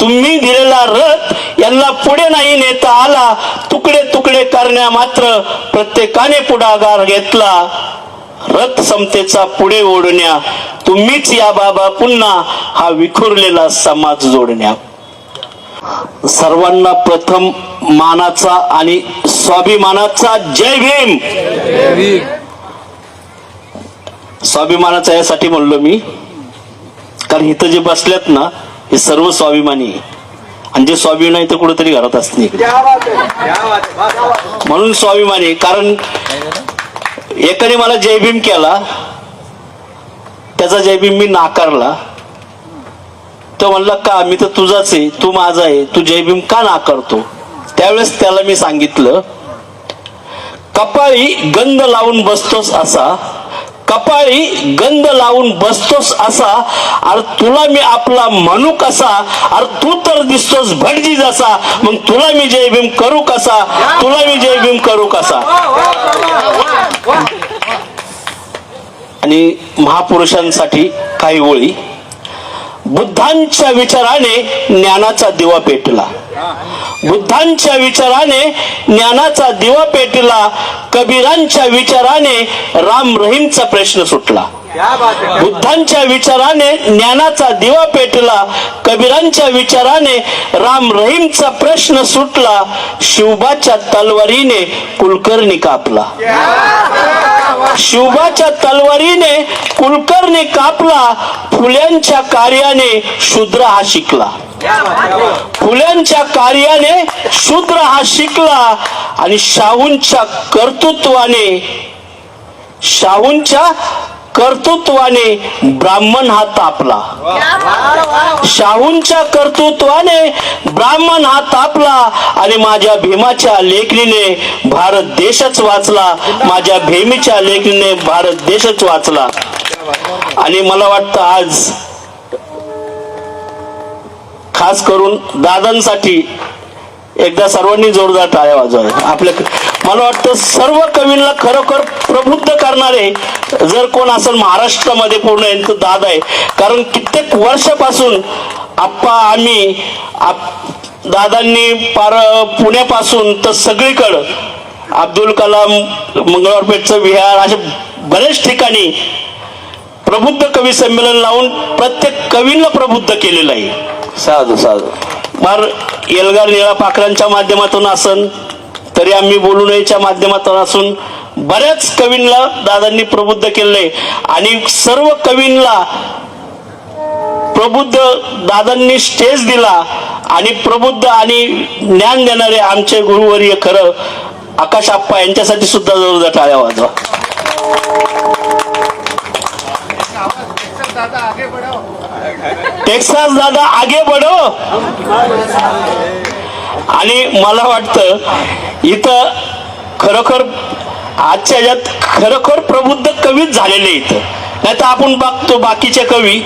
तुम्ही दिलेला रथ यांना पुढे नाही नेता आला तुकडे तुकडे करण्या मात्र प्रत्येकाने पुढाकार घेतला. रथ समतेचा पुढे ओढण्या तुम्हीच या बाबा पुन्हा हा विखुरलेला समाज जोडण्या. सर्वांना प्रथम मानाचा आणि स्वाभिमानाचा जय भीम. स्वाभिमानाचा यासाठी म्हणलो मी. कारण इथं जे बसल्यात ना हे सर्व स्वाभिमानी आहे. आणि जे स्वाभिमानी तर कुठेतरी घरात असते म्हणून स्वाभिमानी आहे. कारण एकाने मला जय भीम केला त्याचा जय भीम मी नाकारला. तो म्हणला का मी तर तुझाच आहे तू माझा आहे तू जय भीम का नाकारतो? त्यावेळेस त्याला मी सांगितलं कपाळी गंध लावून बसतोस असा कपाळी गंध लावून बसतोस असा अर तुला मी आपला म्हणू कसा अर तू तर दिसतोस भटजी जसा मग तुला मी जय भीम करू कसा तुला मी जय भीम करू कसा. आणि महापुरुषांसाठी काही ओळी. बुद्धांच्या विचाराने ज्ञानाचा दिवा पेटला. बुद्धांच्या विचाराने ज्ञानाचा दिवा पेटला कबीरांच्या विचाराने राम रहीमचा प्रश्न सुटला. बुद्धांच्या विचाराने ज्ञानाचा दिवा पेटला कबीरांच्या विचाराने राम रहीमचा प्रश्न सुटला. शिवबाच्या तलवारीने कुलकर्णी कापला. शिवबाच्या तलवारीने कुलकर्णी कापला. फुल्यांच्या कार्याने शूद्र हा शिकला. फुल्यांच्या कार्याने शूद्र हा शिकला आणि शाहूंच्या कर्तृत्वाने शाहूंच्या कर्तृत्वाने ब्राह्मण हा तापला. शाहूंच्या कर्तृत्वाने ब्राह्मण हा तापला आणि माझ्या भीमाच्या लेखणीने भारत देशच वाचला. माझ्या भीमीच्या लेखणीने भारत देशच वाचला. आणि मला वाटतं आज खास करून दादांसाठी एकदा सर्वांनी जोरदार टाळ्या वाजवा आपल्या मला वाटतं सर्व कवींना खरोखर प्रबुद्ध करणारे जर कोण असेल महाराष्ट्रामध्ये पूर्ण यांचं दादा आहे. कारण कित्येक वर्षापासून आप्पा आम्ही आप- दादांनी पार पुण्यापासून तर सगळीकडं अब्दुल कलाम मंगळवारपेठचं विहार असे बरेच ठिकाणी प्रबुद्ध कवी संमेलन लावून प्रत्येक कवींना प्रबुद्ध केलेलं आहे. साधू साधू. बार एल्गार निळा पाखरांच्या माध्यमातून असन तरी आम्ही बोलू नयेच्या माध्यमातून असून बऱ्याच कवींना दादांनी प्रबुद्ध केलंय. आणि सर्व कवींना प्रबुद्ध दादांनी स्टेज दिला आणि प्रबुद्ध आणि ज्ञान देणारे आमचे गुरुवर्य खरं आकाश आप्पा यांच्यासाठी सुद्धा जोरदार टाळ्या वाजवा. टेक्सास दादा आगे बढो. आणि मला वाटतं इथं खरोखर आजच्या यात खरोखर प्रबुद्ध कवीच झालेले इथं नाही तर आपण बघतो बाकीचे कवी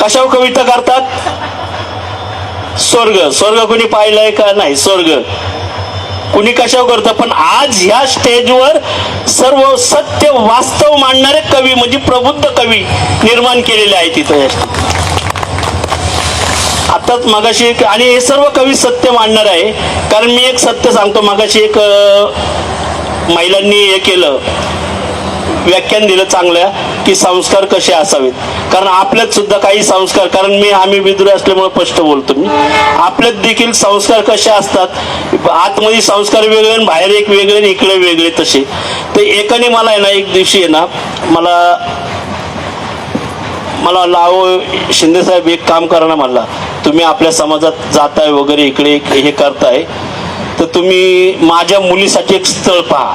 कशावर कविता करतात? स्वर्ग. स्वर्ग कोणी पाहिलंय का? नाही स्वर्ग. कुणी कशावर करतं? पण आज ह्या स्टेजवर सर्व सत्य वास्तव मांडणारे कवी म्हणजे प्रबुद्ध कवी निर्माण केलेले आहेत इथं. या आताच मगाशी एक आणि हे सर्व कवी सत्य मांडणार आहे. कारण मी एक सत्य सांगतो. मागाशी एक महिलांनी हे केलं. व्याख्यान दिलं चांगलं की संस्कार कसे असावेत. कारण आपल्यात सुद्धा काही संस्कार कारण मी आम्ही विदुर असल्यामुळे स्पष्ट बोलतो मी. आपल्यात देखील संस्कार कसे असतात? आतमध्ये संस्कार वेगळे आणि बाहेर एक वेगळे आणि इकडे वेगळे तसे. तर एकाने मला आहे ना एक दिवशी आहे ना मला मला लाव शिंदे साहेब एक काम करा ना तुम्ही आपल्या समाजात जाताय वगैरे इकडे हे करताय तर तुम्ही माझ्या मुलीसाठी एक स्थळ पहा.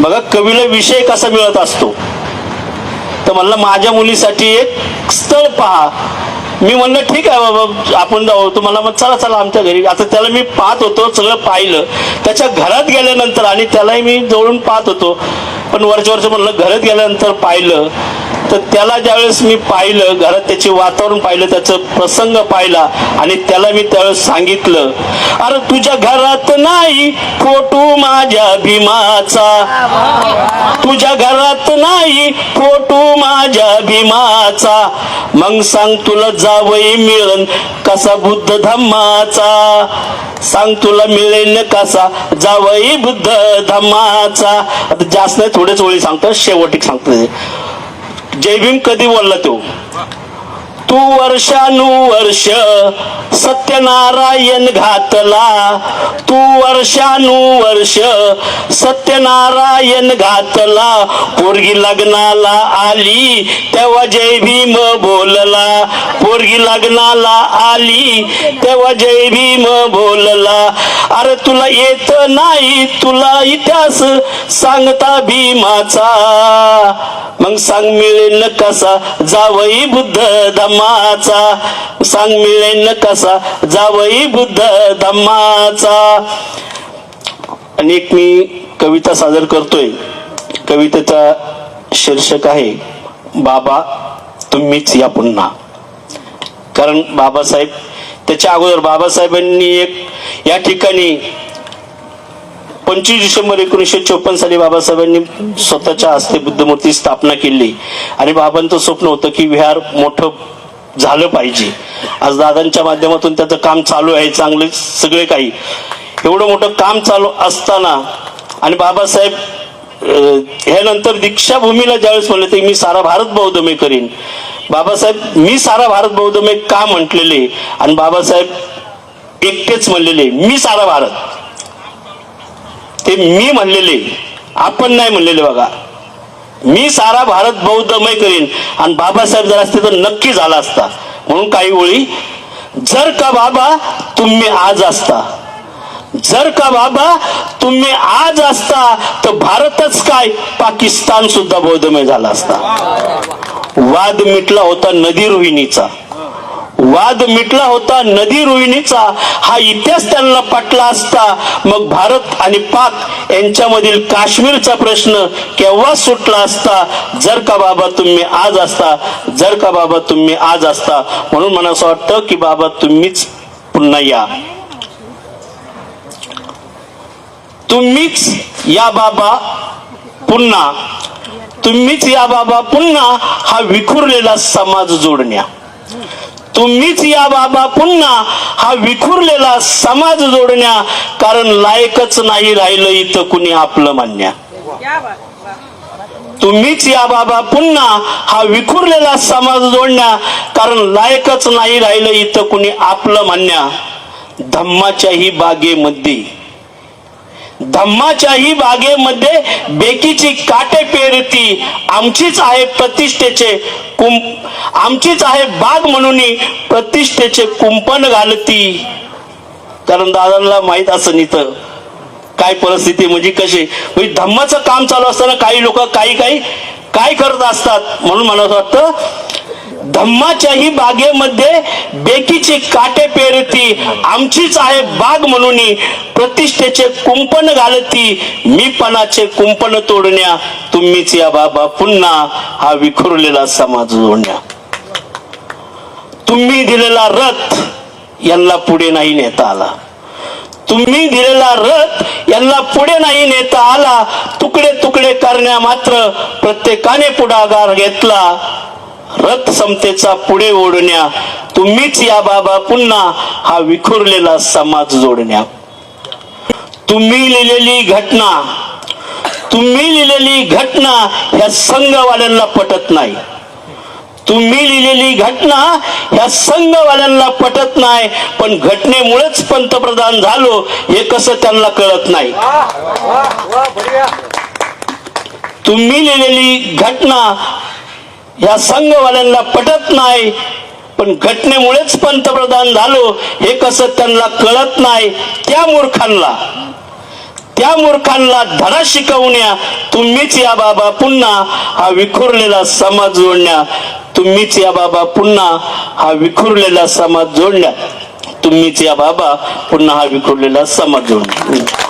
बघा कवीला विषय कसा मिळत असतो? तर म्हणलं माझ्या मुलीसाठी एक स्थळ पहा. मी म्हणलं ठीक आहे बाबा आपण जाऊ. तो मग चला चला आमच्या घरी. आता त्याला मी पाहत होतो सगळं पाहिलं. त्याच्या घरात गेल्यानंतर आणि त्यालाही मी जवळून पाहत होतो. पण वरच्या वरचं म्हणलं घरात गेल्यानंतर पाहिलं. तर त्याला ज्यावेळेस मी पाहिलं घरात त्याचे वातावरण पाहिलं त्याचं प्रसंग पाहिला आणि त्याला मी त्यावेळेस सांगितलं अरे तुझ्या घरात नाही फोटो माझ्या भीमाचा. तुझ्या घरात नाही फोटो माझ्या भीमाचा. मग सांग तुला जावई मिळन कसा बुद्ध धम्माचा सांग तुला मिळेल कसा जावई बुद्ध धम्माचा आता जास्त नाही थोडेच ओळी सांगतो शेवटी सांगतो. जय भीम कधी बोलला तो? तू वर्षानुवर्ष सत्यनारायण घातला. तू वर्षानुवर्ष सत्यनारायण घातला. पोरगी लग्नाला आली तेव्हा जय भीम बोलला. पोरगी लग्नाला आली तेव्हा जय भीम बोलला. अरे तुला येत नाही तुला इतिहास सांगता भीमाचा. मग सांग मिळेल कसा? जावई बुद्ध धम्माचा. सांग मिळेन कसा? जावई बुद्ध धम्माचा. अनेक मी कविता सादर करतोय. कवितेचा शीर्षक आहे बाबा तुम्हीच या पुन्हा. कारण बाबासाहेब त्याच्या अगोदर बाबासाहेबांनी एक या ठिकाणी पंचवीस डिसेंबर एकोणीसशे चोपन्न साली बाबासाहेबांनी स्वतःच्या हस्ते बुद्धमूर्ती स्थापना केली. आणि बाबांचं स्वप्न होतं की विहार मोठं झालं पाहिजे. आज दादांच्या माध्यमातून त्याचं काम चालू आहे चांगलं सगळे काही. एवढं मोठं काम चालू असताना आणि बाबासाहेब ह्यानंतर दीक्षाभूमीला ज्यावेळेस म्हणले ते मी सारा भारत बौद्धमय करीन. बाबासाहेब मी सारा भारत बौद्धमय का म्हटलेले? आणि बाबासाहेब एकटेच म्हणलेले मी सारा भारत. ते मी म्हणलेले आपण नाही म्हणलेले बघा. मी सारा भारत बौद्धमय करीन. आणि बाबासाहेब जर असते तर नक्की झाला असता. म्हणून काही ओळी जर का बाबा तुम्ही आज असता. जर का बाबा तुम्ही आज असता तर भारतच काय? पाकिस्तान सुद्धा बौद्धमय झाला असता. वाद मिटला होता नदी रोहिणीचा. वाद मिटला होता नदी रोहिणीचा हा इतिहास त्यांना पटला असता. मग भारत आणि पाक यांच्यामधील काश्मीरचा प्रश्न केव्हा सुटला असता? जर का बाबा तुम्ही आज असता जर का बाबा तुम्ही आज असता म्हणून मला असं वाटतं की बाबा तुम्हीच पुन्हा या. तुम्हीच या बाबा पुन्हा. तुम्हीच या बाबा पुन्हा हा विखुरलेला समाज जोडण्या. तुम्हीच या बाबा पुन्हा हा विखुरलेला समाज जोडण्या कारण लायकच नाही राहिलं इथं कुणी आपलं मान्या. तुम्हीच या बाबा पुन्हा हा विखुरलेला समाज जोडण्या कारण लायकच नाही राहिलं इथं कुणी आपलं मान्या. धम्माच्याही बागेमध्ये धम्माच्याही बागेमध्ये बेकीची काटे पेरती. आमचीच आहे प्रतिष्ठेचे कुं आमचीच आहे बाग म्हणून प्रतिष्ठेचे कुंपण घालती. कारण दादांना माहीत असं इथं. काय परिस्थिती म्हणजे कशी? म्हणजे धम्माचं काम चालू असताना काही लोक काही काही काय करत असतात. म्हणून मला असं वाटतं धम्माच्याही बागेमध्ये बेकीची काटे पेरती आमचीच आहे बाग म्हणून प्रतिष्ठेचे कुंपण घालती मीपणाचे कुंपण तोडण्या तुम्हीच या बाबा पुन्हा हा विखुरलेला समाज जोडण्या. तुम्ही दिलेला रथ यांना पुढे नाही नेता आला. तुम्ही दिलेला रथ यांना पुढे नाही नेता आला. तुकडे तुकडे करण्या मात्र प्रत्येकाने पुढाकार घेतला. रथ समतेचा पुढे ओढण्या तुम्हीच या बाबा पुन्हा हा विखुरलेला समाज जोडण्या. तुम्ही लिहिलेली घटना तुम्ही लिहिलेली घटना ह्या संघवाल्यांना पटत नाही. तुम्ही लिहिलेली घटना ह्या संघवाल्यांना पटत नाही पण घटनेमुळेच पंतप्रधान झालो हे कसं त्यांना कळत नाही. तुम्ही लिहिलेली घटना या संघवाल्यांना पटत नाही. पण घटनेमुळेच पंतप्रधान झालो हे कसं त्यांना कळत नाही. त्या मूर्खांना त्या मूर्खांना धडा शिकवण्या तुम्हीच या बाबा पुन्हा हा विखुरलेला समाज जोडण्या. तुम्हीच या बाबा पुन्हा हा विखुरलेला समाज जोडण्या. तुम्हीच या बाबा पुन्हा हा विखुरलेला समाज जोडण्या.